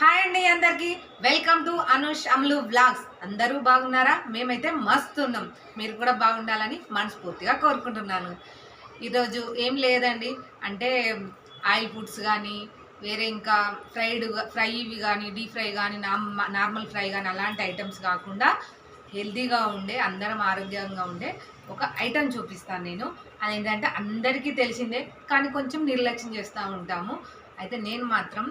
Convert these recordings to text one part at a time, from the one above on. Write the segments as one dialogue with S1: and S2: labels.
S1: Hi అండి అందరికీ. Welcome to Anush Amlu vlogs అందరూ బాగున్నారా? మేమైతే మస్తు ఉన్నాం. మీరు కూడా బాగుండాలని మనస్ఫూర్తిగా కోరుకుంటున్నాను. ఈరోజు ఏం లేదండి. అంటే ఆయిల్ ఫుడ్స్ కానీ వేరే ఇంకా ఫ్రైడ్ ఫ్రైవి కానీ డీప్ ఫ్రై కానీ నార్మల్ ఫ్రై కానీ అలాంటి ఐటమ్స్ కాకుండా హెల్తీగా ఉండే అందరం ఆరోగ్యంగా ఉండే ఒక ఐటెం చూపిస్తాను నేను. అదేంటంటే అందరికీ తెలిసిందే కానీ కొంచెం నిర్లక్ష్యం చేస్తూ ఉంటాము. అయితే నేను మాత్రం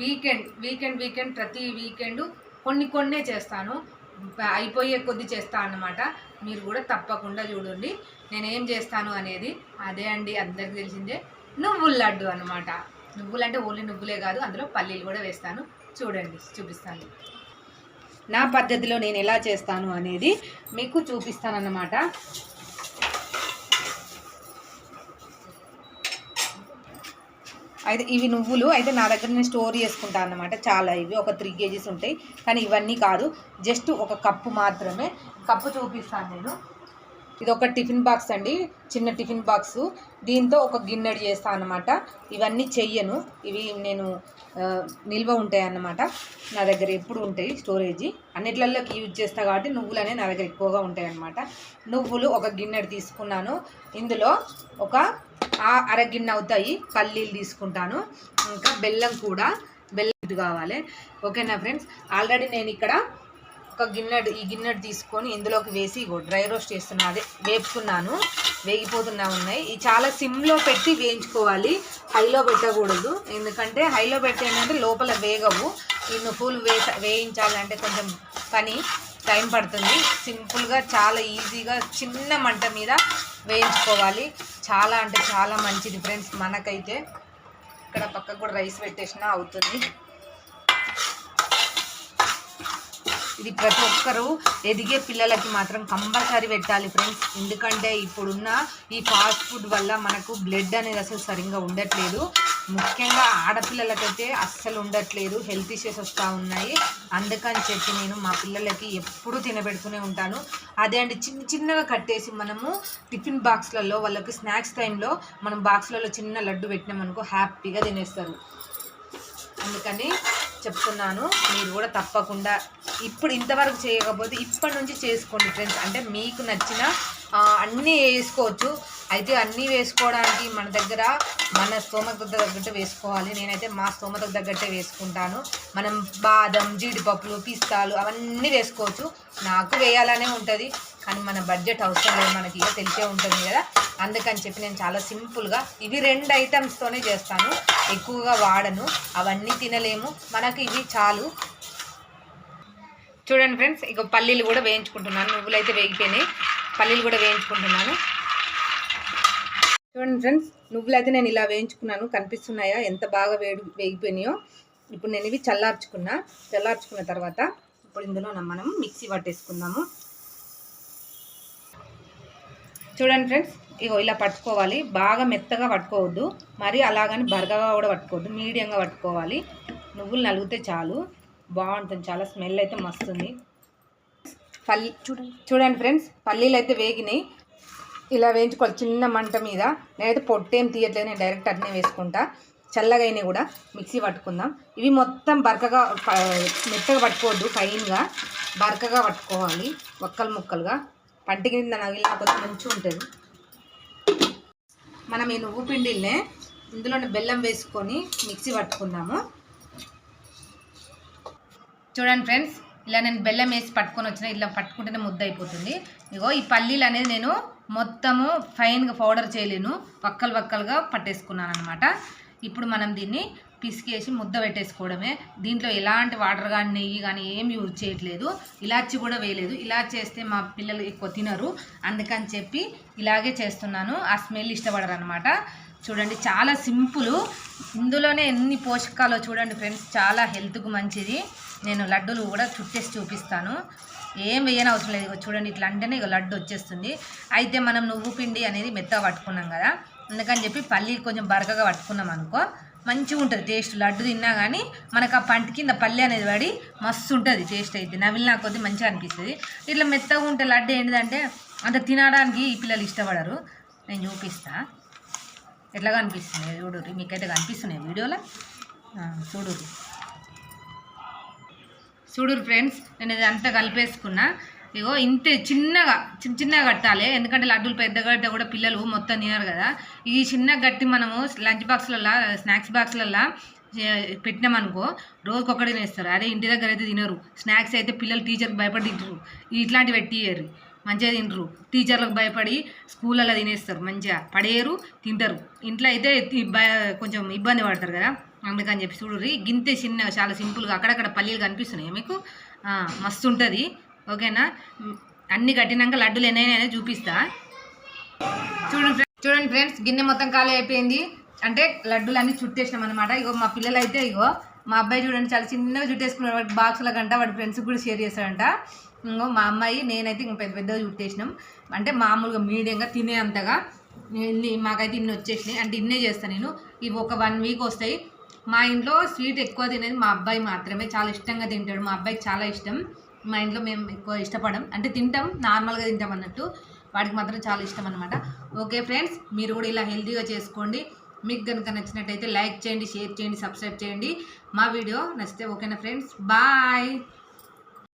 S1: వీకెండ్ వీకెండ్ వీకెండ్ ప్రతి వీకెండ్ కొన్ని కొన్నే చేస్తాను. అయిపోయే కొద్ది చేస్తాను అన్నమాట. మీరు కూడా తప్పకుండా చూడండి. నేను ఏం చేస్తాను అనేది. అదే అండి అందరికి తెలిసిందే. నువ్వుల లడ్డు అనమాట నువ్వులు అంటే ఓన్లీ నువ్వులే కాదు అందులో పల్లీలు కూడా వేస్తాను. చూడండి చూపిస్తాను. నా పద్ధతిలో నేను ఎలా చేస్తాను అనేది మీకు చూపిస్తాను అన్నమాట అయితే ఇవి నువ్వులు అయితే నా దగ్గర నేను స్టోర్ చేసుకుంటాను అనమాట చాలా ఇవి ఒక త్రీ కేజీస్ ఉంటాయి. కానీ ఇవన్నీ కాదు జస్ట్ ఒక కప్పు మాత్రమే. కప్పు చూపిస్తాను నేను. ఇది ఒక టిఫిన్ బాక్స్ అండి చిన్న టిఫిన్ బాక్స్. దీంతో ఒక గిన్నెడు చేస్తాను అనమాట ఇవన్నీ చెయ్యను. ఇవి నేను నిల్వ ఉంటాయి అన్నమాట. నా దగ్గర ఎప్పుడు ఉంటాయి స్టోరేజీ. అన్నిట్లలోకి యూజ్ చేస్తా కాబట్టి నువ్వులు అనేవి నా దగ్గర ఎక్కువగా ఉంటాయి అన్నమాట. నువ్వులు ఒక గిన్నెడు తీసుకున్నాను. ఇందులో ఒక ఆ- అర గిన్నె అవుతాయి పల్లీలు తీసుకుంటాను. ఇంకా బెల్లం కూడా బెల్లం కావాలి. ఓకేనా ఫ్రెండ్స్? ఆల్రెడీ నేను ఇక్కడ ఒక గిన్నెడు ఈ గిన్నెడు తీసుకొని ఇందులోకి వేసి డ్రై రోస్ట్ చేస్తున్నా అదే వేపుకున్నాను వేగిపోతున్నా ఉన్నాయి. ఈ చాలా సిమ్లో పెట్టి వేయించుకోవాలి. హైలో పెట్టకూడదు. ఎందుకంటే హైలో పెట్టి ఏంటంటే లోపల వేగవు. ఇన్ను ఫుల్ వే వేయించాలంటే కొంచెం పని టైం పడుతుంది. సింపుల్గా చాలా ఈజీగా చిన్న మంట మీద వేయించుకోవాలి. చాలా అంటే చాలా మంచిది ఫ్రెండ్స్ మనకైతే. ఇక్కడ పక్కకు కూడా రైస్ పెట్టేసినా అవుతుంది. ఇది ప్రతి ఒక్కరూ ఎదిగే పిల్లలకి మాత్రం కంపల్సరీ పెట్టాలి ఫ్రెండ్స్. ఎందుకంటే ఇప్పుడున్న ఈ ఫాస్ట్ ఫుడ్ వల్ల మనకు బ్లడ్ అనేది అసలు సరిగ్గా ఉండట్లేదు. ముఖ్యంగా ఆడపిల్లలకైతే అస్సలు ఉండట్లేదు. హెల్త్ ఇష్యూస్ వస్తూ ఉన్నాయి. అందుకని చెప్పి నేను మా పిల్లలకి ఎప్పుడూ తినబెడుతూనే ఉంటాను. అదే అండి చిన్న చిన్నగా కట్టేసి మనము టిఫిన్ బాక్స్లలో వాళ్ళకి స్నాక్స్ టైంలో మనం బాక్స్లలో చిన్న లడ్డు పెట్టినామనుకో హ్యాపీగా తినేస్తారు. అందుకని చెప్తున్నాను. మీరు కూడా తప్పకుండా ఇప్పుడు ఇంతవరకు చేయకపోతే ఇప్పటి నుంచి చేసుకోండి ఫ్రెండ్స్. అంటే మీకు నచ్చిన అన్నీ వేసుకోవచ్చు. అయితే అన్నీ వేసుకోవడానికి మన దగ్గర మన స్తోమతకు తగ్గట్టు వేసుకోవాలి. నేనైతే మా స్తోమతకు తగ్గట్టే వేసుకుంటాను. మనం బాదం జీడిపప్పులు పిస్తాలు అవన్నీ వేసుకోవచ్చు. నాకు వేయాలనే ఉంటుంది. కానీ మన బడ్జెట్ అవసరం లేదు. మనకి ఇక తెలిసే ఉంటుంది కదా. అందుకని చెప్పి నేను చాలా సింపుల్గా ఇవి రెండు ఐటమ్స్తోనే చేస్తాను. ఎక్కువగా వాడను. అవన్నీ తినలేము. మనకి ఇవి చాలు. చూడండి ఫ్రెండ్స్ ఇక పల్లీలు కూడా వేయించుకుంటున్నాను. నువ్వులు అయితే వేగిపోయినాయి. పల్లీలు కూడా వేయించుకుంటున్నాను. చూడండి ఫ్రెండ్స్ నువ్వులు అయితే నేను ఇలా వేయించుకున్నాను. కనిపిస్తున్నాయా? ఎంత బాగా వేడి వేగిపోయినాయో. ఇప్పుడు నేను ఇవి చల్లార్చుకున్నా. చల్లార్చుకున్న తర్వాత ఇప్పుడు ఇందులో మనం మిక్సీ పట్టేసుకుందాము. చూడండి ఫ్రెండ్స్ ఇగో ఇలా పట్టుకోవాలి. బాగా మెత్తగా పట్టుకోవద్దు. మరి అలాగని బరగగా కూడా పట్టుకోవద్దు. మీడియంగా పట్టుకోవాలి. నువ్వులు నలిగితే చాలు. బాగుంటుంది. చాలా స్మెల్ అయితే మస్తుంది. పల్లి చూడండి చూడండి ఫ్రెండ్స్ పల్లీలు అయితే వేగినాయి. ఇలా వేయించుకోవాలి చిన్న మంట మీద. నేనైతే పొట్టేం తీయట్లేదు. నేను డైరెక్ట్ అట్నే వేసుకుంటా. చల్లగా అయినాయి కూడా. మిక్సీ పట్టుకుందాం. ఇవి మొత్తం బరకగా మెత్తగా పట్టుకోవద్దు. ఫైన్గా బరకగా పట్టుకోవాలి. ఒక్కలు ముక్కలుగా. పంటి కింద నగిలిన కొంచెం మంచిగా ఉంటుంది. మనం ఈ నువ్వు పిండిల్నే ఇందులోనే బెల్లం వేసుకొని మిక్సీ పట్టుకున్నాము చూడండి ఫ్రెండ్స్ ఇలా నేను బెల్లం వేసి పట్టుకొని వచ్చిన ఇలా పట్టుకుంటేనే ముద్ద అయిపోతుంది. ఇగో ఈ పల్లీలు అనేది నేను మొత్తము ఫైన్గా పౌడర్ చేయలేను వక్కలు వక్కలుగా పట్టేసుకున్నాను అనమాట ఇప్పుడు మనం దీన్ని పిసికేసి ముద్ద పెట్టేసుకోవడమే. దీంట్లో ఎలాంటి వాటర్ కానీ నెయ్యి కానీ ఏం యూజ్ చేయట్లేదు. ఇలాచి కూడా వేయలేదు. ఇలా చేస్తే మా పిల్లలు ఎక్కువ తినరు. అందుకని చెప్పి ఇలాగే చేస్తున్నాను. ఆ స్మెల్ ఇష్టపడరు అనమాట చూడండి చాలా సింపుల్. ఇందులోనే ఎన్ని పోషకాలు చూడండి ఫ్రెండ్స్ చాలా హెల్త్కు మంచిది. నేను లడ్డూలు కూడా చుట్టేసి చూపిస్తాను. ఏం వేయని అవసరం లేదు. చూడండి ఇట్లా అంటేనే ఇక లడ్డు వచ్చేస్తుంది. అయితే మనం నువ్వు పిండి అనేది మెత్తగా పట్టుకున్నాం కదా. అందుకని చెప్పి పల్లి కొంచెం బరకగా పట్టుకున్నాం అనుకో. మంచిగా ఉంటుంది టేస్ట్. లడ్డు తిన్నా కానీ మనకు ఆ పంట కింద పల్లె అనేది పడి మస్తు ఉంటుంది టేస్ట్ అయితే నవిలినా కొద్ది మంచిగా అనిపిస్తుంది. ఇట్లా మెత్తగా ఉంటే లడ్డు ఏంటిదంటే అంత తినడానికి ఈ పిల్లలు ఇష్టపడరు. నేను చూపిస్తా. ఎట్లా కనిపిస్తున్నాయి చూడు మీకైతే కనిపిస్తున్నాయి వీడియోలో. చూడు చూడు ఫ్రెండ్స్ నేను ఇది అంతా కలిపేసుకున్నా. ఇగో ఇంతే చిన్నగా చిన్న చిన్నగా కట్టాలి. ఎందుకంటే లడ్డూలు పెద్దగా కడితే కూడా పిల్లలు మొత్తం తినరు కదా. ఈ చిన్న గట్టి మనము లంచ్ బాక్స్లల్లో స్నాక్స్ బాక్స్లల్లో పెట్టినామనుకో రోజుకొకటి తినేస్తారు. అదే ఇంటి దగ్గర అయితే తినరు. స్నాక్స్ అయితే పిల్లలు టీచర్కి భయపడి తింటారు ఇట్లాంటివి పెట్టియరు మంచిగా తింటారు టీచర్లకు భయపడి స్కూళ్ళల్లో తినేస్తారు. మంచిగా పడేయరు తింటారు. ఇంట్లో అయితే భయ- కొంచెం ఇబ్బంది పడతారు కదా. అందుకని చెప్పి చూడరు గింతే చిన్నగా చాలా సింపుల్గా అక్కడక్కడ పల్లీలు కనిపిస్తున్నాయి మీకు? మస్తు ఉంటుంది. ఓకేనా? అన్ని కట్టినాక లడ్డూలు ఎన్నైనా చూపిస్తా. చూడండి చూడండి ఫ్రెండ్స్ గిన్నె మొత్తం ఖాళీ అయిపోయింది. అంటే లడ్డూలు అన్ని చుట్టేసినాం అనమాట ఇగో మా పిల్లలు అయితే ఇగో మా అబ్బాయి చూడండి చాలా చిన్నగా చుట్టేసుకున్నాడు వాటి బాక్సుల కంట వాడి ఫ్రెండ్స్కి కూడా షేర్ చేస్తాడంట ఇంకో మా అమ్మాయి నేనైతే ఇంక పెద్ద పెద్దగా చుట్టేసినాం. అంటే మామూలుగా మీడియంగా తినే అంతగా ఇన్ని మాకైతే ఇన్ని వచ్చేసినాయి. అంటే ఇన్నే చేస్తాను నేను. ఇవి ఒక వన్ వీక్ వస్తాయి. మా ఇంట్లో స్వీట్ ఎక్కువ తినేది మా అబ్బాయి మాత్రమే. చాలా ఇష్టంగా తింటాడు. మా అబ్బాయికి చాలా ఇష్టం. మా ఇంట్లో మేము ఎక్కువ ఇష్టపడం అంటే తింటాం నార్మల్గా తింటాం అన్నట్టు. వాడికి మాత్రం చాలా ఇష్టం అనమాట ఓకే ఫ్రెండ్స్ మీరు కూడా ఇలా హెల్తీగా చేసుకోండి. మీకు కనుక నచ్చినట్టయితే లైక్ చేయండి షేర్ చేయండి సబ్స్క్రైబ్ చేయండి. మా వీడియో నచ్చితే ఓకేనా ఫ్రెండ్స్? బాయ్!